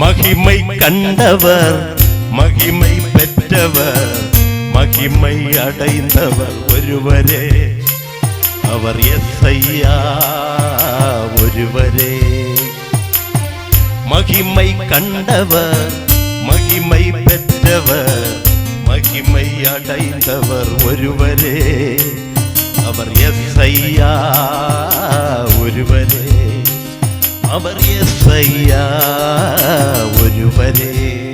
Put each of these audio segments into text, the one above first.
மகிமை கண்டவர் மகிமை பெற்றவர் மகிமை அடைந்தவர் ஒருவரே. அவர் எஸ்ஐயா ஒருவரே. மகிமை கண்டவர் மகிமை பெற்றவர் மகிமை அடைந்தவர் ஒருவரே. அவர் எஸ்ஐயா ஒருவரே. عمري الصيا وجبلي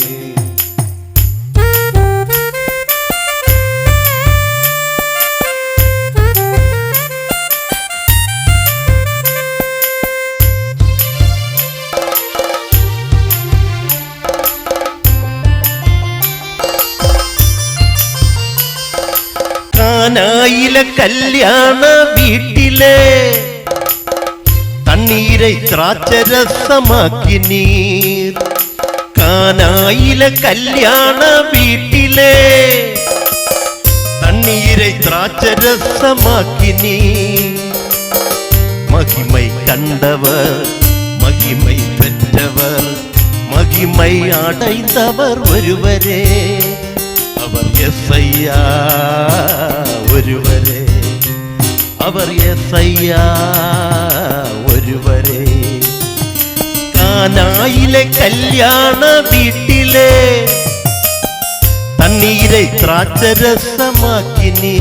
കാനായിലെ കല്യാണ ليه തണ്ണീരെ ദ്രാക്ഷരസമാക്കി നീർ കാനായിലെ കല്യാണ വീട്ടിലെ തണ്ണീരെ ദ്രാക്ഷരസമാക്കി നീ மகிமை கண்டவர் மகிமை பெற்றவர் மகிமை அடைந்தவர் ஒருவரே அவர் எஸ்ஐயா ஒருவரே அவர் எஸ்ஐயா ഒരുവരെ കാനായിലെ കല്യാണ വീട്ടിലെ തണ്ണീരെ ത്രാച്ചരസമാക്കി നീ.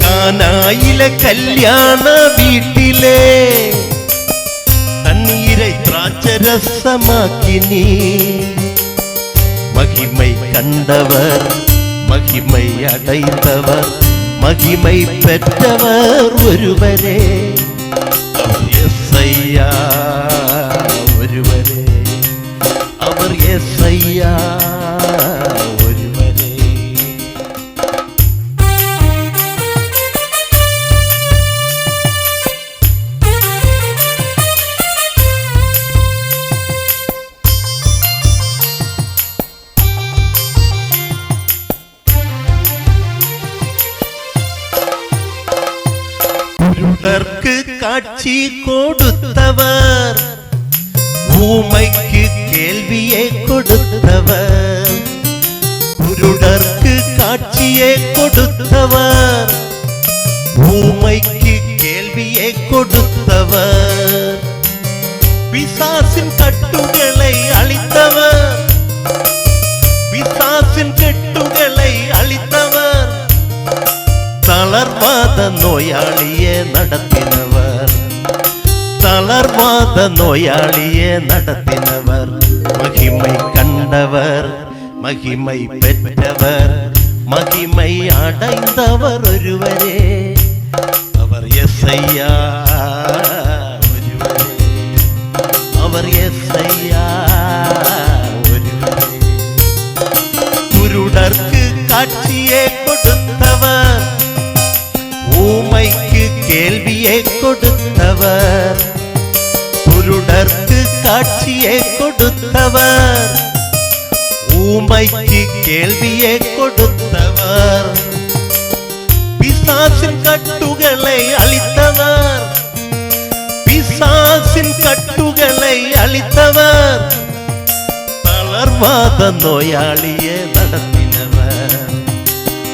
കാനായിലെ കല്യാണ വീട്ടിലെ തണ്ണീരെ ത്രാച്ചരസമാക്കി നീ. மகிமை கண்டவர் மகிமை அடைந்தவர் மகிமை பெற்றவர் ஒருவரே எஸ்ஐயா ஒருவரே அவர் எஸ்ஐயா ஒருவரே குருடர்க்கு காட்சி கொடுத்தவர் ஊமைக்கு கேள்வியை கொடுத்தவர். குருடர்க்கு காட்சியை கொடுத்தவர். ஊமைக்கு கேள்வியை கொடுத்தவர். பிசாசின் கட்டுகளை அளித்தவர் பிசாசின் கட்டுகளை அளித்தவர் தளர்வாத நோயாளியே நடத்தினவர். மலர்வாத நோயாளியே நடத்தினவர். மகிமை கண்டவர் மகிமை பெற்றவர் மகிமை அடைந்தவர் ஒருவரே. அவர் எஸ் ஐயா அவர் எஸ் ஐயா குருடர்க்கு காட்சியே கொடுத்தவர். ஊமைக்கு கேள்வியை கொடுத்தவர். குருடர்க்கு காட்சியை கொடுத்தவர். ஊமைக்கு கேள்வியை கொடுத்தவர். பிசாசின் கட்டுகளை அளித்தவர் பிசாசின் கட்டுகளை அளித்தவர் தளர்வாத நோயாளியே நடத்தினவர்.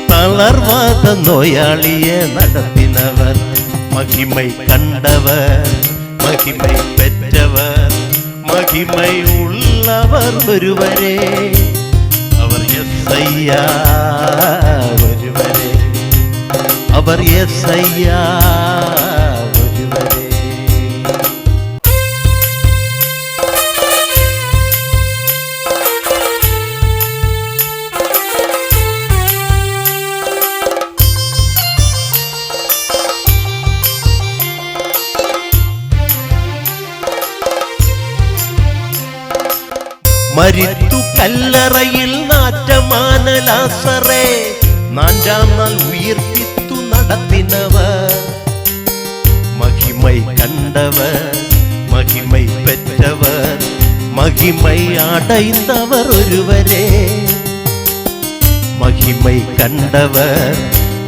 தளர்வாத நோயாளியே நடத்தினவர். மகிமை கண்டவர். மகிமை பெற்ற மகிமை உள்ளவர் ஒருவரே. அவர் எஸ்ஐயா ஒருவரே. அவர் எஸ்ஐயா മരിത്തു കല്ലറയിൽ നാറ്റമാന ലാസറെ നാഞ്ചാം നാൾ ഉയർപ്പിത്തു നടത്തിനവർ മഹിമൈ കണ്ടവർ മഹിമൈ പെറ്റവർ മഹിമൈ അടൈന്നവർ ഒരുവരെ மகிமை கண்டவர்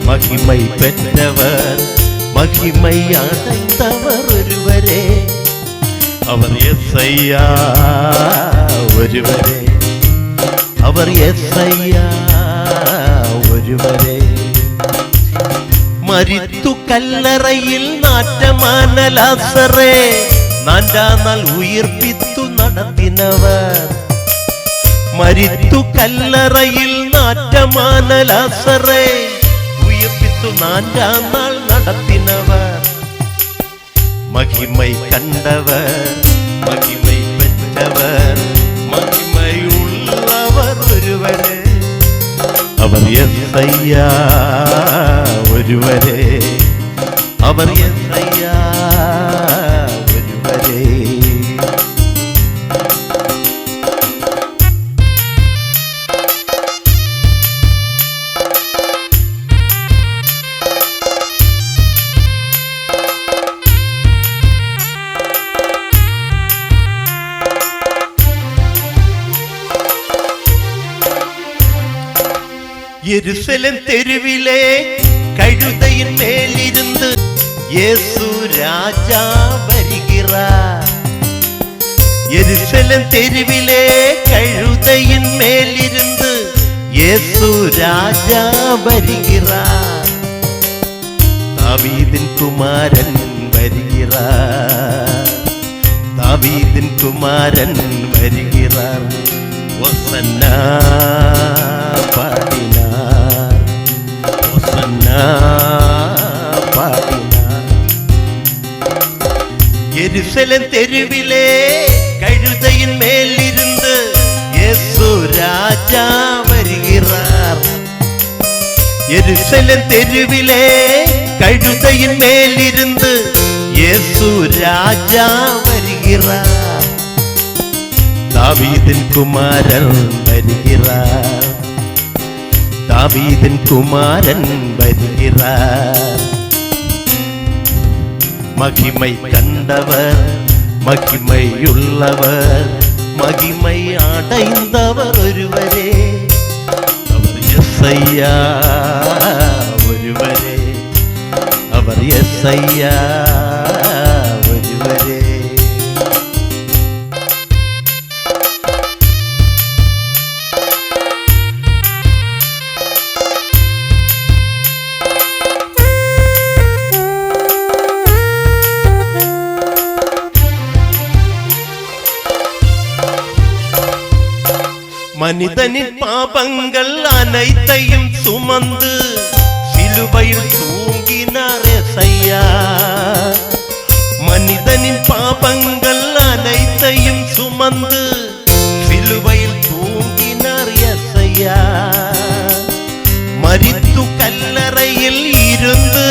மகிமை பெற்றவர் மகிமை அடைந்தவர் ஒருவரே அவர் எஸ்ஐயா ഒരുവരെ അവർ ഒരുവരെ. മരിത്തു കല്ലറയിൽ നാറ്റമാനലാസറേ നാറ്റാന്നാൽ ഉയർപ്പിത്തു നടത്തിനവർ. മരിത്തു കല്ലറയിൽ നാറ്റമാനലാസറേ ഉയർപ്പിത്തു നാറ്റാന്നാൾ നടത്തിനവർ. മഹിമൈ കണ്ടവർ മഹിമൈ പെറ്റവർ. மகிமையுள்ளவர் ஒருவரே அவர் எஸ்ஐயா ஒருவரே அவர் எஸ்ஐயா ജെറുസലം തെരുവിലെ കഴുതയിൻ മേലിരുന്ന് യേസു രാജാ വരികിറ. എരുസലം തെരുവിലെ കഴുതയിൻ മേലിരുന്ന് യേസു രാജാ വരികിറ. ദാവീദിൻ കുമാരൻ വരികിറ. ദാവീദിൻ കുമാരൻ വരികിറാർ വസന്ന പാടി ஒசன்னா பாடினார் எருசலேம் தெருவிலே கழுதையின் மேல் இருந்து இயேசு ராஜா வருகிறார் எருசலேம் தெருவிலே கழுதையின் மேல் இருந்து இயேசு ராஜா வருகிறார் தாவீதின் குமாரன் வருகிறார் தாவீதன் குமாரன் வருகிறார். மகிமை கண்டவர் மகிமையுள்ளவர் மகிமை அடைந்தவர் ஒருவரே. அவர் எஸ்ஐயா ஒருவரே. அவர் எஸ்ஐயா மனிதனின் பாபங்கள் அனைத்தையும் சுமந்து சிலுவையில் தூங்கினார் எசையா. மனிதனின் பாபங்கள் அனைத்தையும் சுமந்து சிலுவையில் தூங்கினார் எசையா. மறித்து கல்லறையில் இருந்து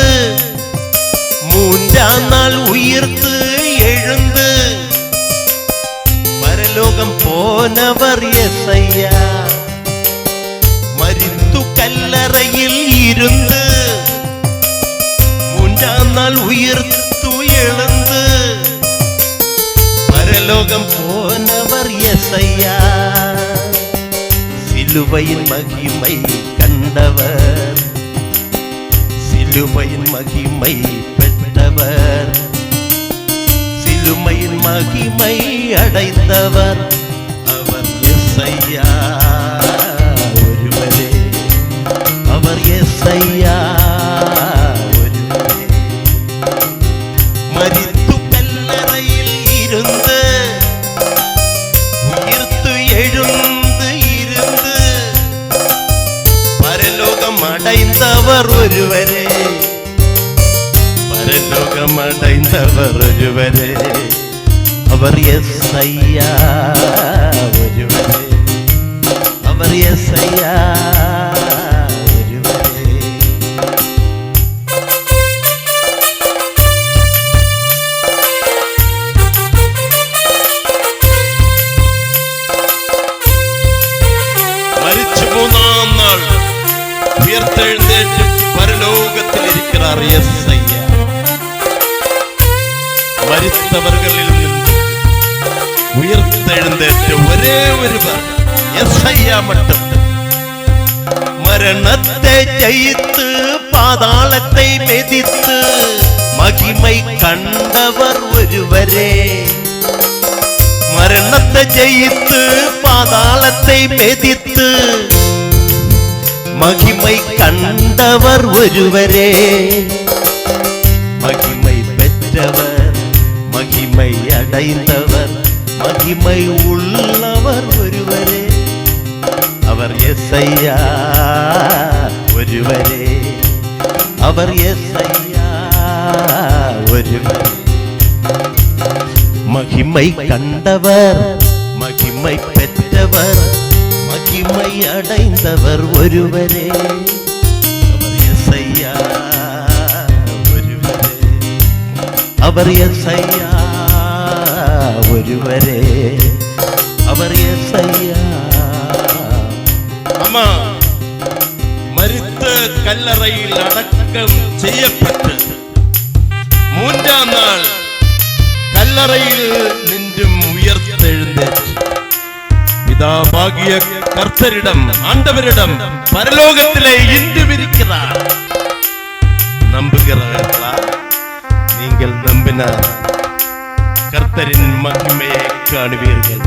மூன்றாம் நாள் உயிர்த்து எழுந்து பரலோகம் போனவர் அவர் எசையா மறித்து கல்லறையில் இருந்து மூன்றாம் நாள் உயிர்த்து எழுந்து பரலோகம் போனவர் எசையா. சிலுவையின் மகிமை கண்டவர். சிலுவையின் மகிமை பெற்றவர். சிலுமையின் மகிமை அடைந்தவர். எஸ்ஐயா ஒருவரே. அவர் எஸ்ஐயா. இருக்கிறார் எஸ் ஐயா മരിച്ചവരിൽ നിന്ന് ഉയർത്തെഴുന്നേറ്റ ഒരേ ഒരുവർ മട്ടും മരണത്തെ ജയിത്ത് പാതാളത്തെ മെതിത്ത് മഹിമൈ കണ്ടവർ ഒരുവരെ മരണത്തെ ജയിത്ത് പാതാളത്തെ മെതിത്ത് மகிமை கண்டவர் ஒருவரே. மகிமை பெற்றவர் மகிமை அடைந்தவர் மகிமை உள்ளவர் ஒருவரே. அவர் எஸ்ஐயா ஒருவரே. அவர் எஸ்ஐயா ஒருவரே. மகிமை கண்டவர் மகிமை பெற்ற மகிமை அடைந்தவர் ஒருவரே அவர் எஸ்ஐயா ஒருவரே அவர் எஸ்ஐயா ஒருவரே அவர் எஸ்ஐயா அம்மா மரித்த கல்லறையில் அடக்கம் செய்யப்பட்டு மூன்றாம் நாள் கல்லறையில் நின்றும் உயர்த்தெழுந்தேற்று பிதாவாகிய கர்த்தரிடம் ஆண்டவரிடம் பரலோகத்திலே இன்று இருக்கிறார் நம்புகிறார்களா? நீங்கள் நம்பினார் கர்த்தரின் மகிமையை காணுவீர்கள்.